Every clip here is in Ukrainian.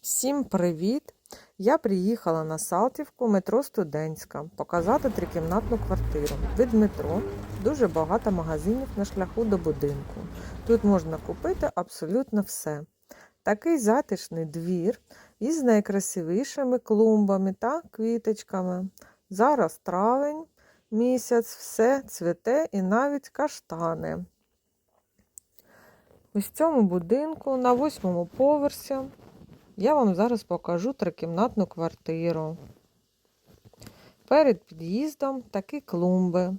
Всім привіт! Я приїхала на Салтівку метро Студентська показати трикімнатну квартиру. Від метро дуже багато магазинів на шляху до будинку. Тут можна купити абсолютно все. Такий затишний двір із найкрасивішими клумбами та квіточками. Зараз травень місяць, все цвіте і навіть каштани. В цьому будинку на восьмому поверсі я вам зараз покажу трикімнатну квартиру. Перед під'їздом такі клумби.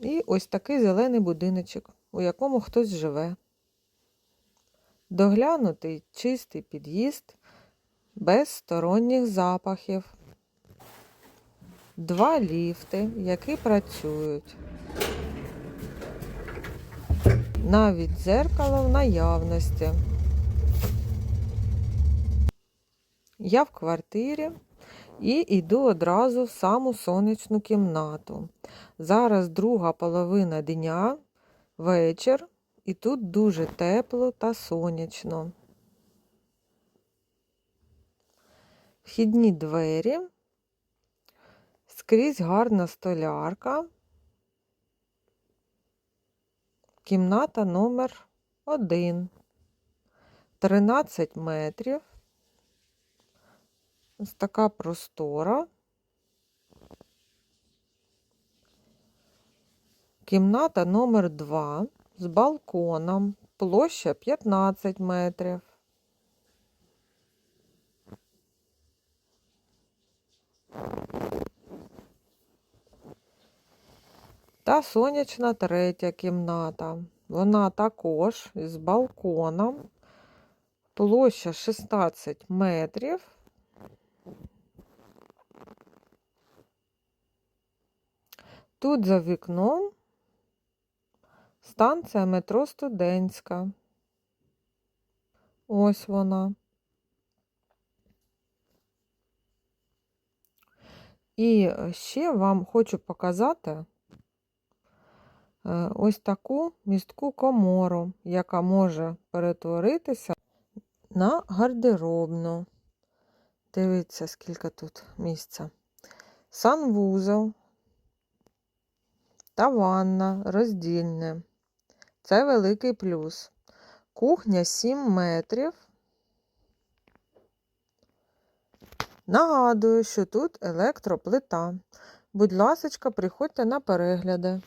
І ось такий зелений будиночок, у якому хтось живе. Доглянутий чистий під'їзд без сторонніх запахів. Два ліфти, які працюють. Навіть дзеркало в наявності. Я в квартирі і йду одразу в саму сонячну кімнату. Зараз друга половина дня, вечір, і тут дуже тепло та сонячно. Вхідні двері, скрізь гарна столярка. Кімната номер 1. 13 метрів. Ось така простора. Кімната номер 2 з балконом. Площа 15 метрів. Та сонячна третя кімната. Вона також з балконом. Площа 16 метрів. Тут за вікном станція метро Студентська. Ось вона. І ще вам хочу показати ось таку містку комору, яка може перетворитися на гардеробну. Дивіться, скільки тут місця. Санвузол та ванна роздільне. Це великий плюс. Кухня 7 метрів. Нагадую, що тут електроплита. Будь ласочка, приходьте на перегляди.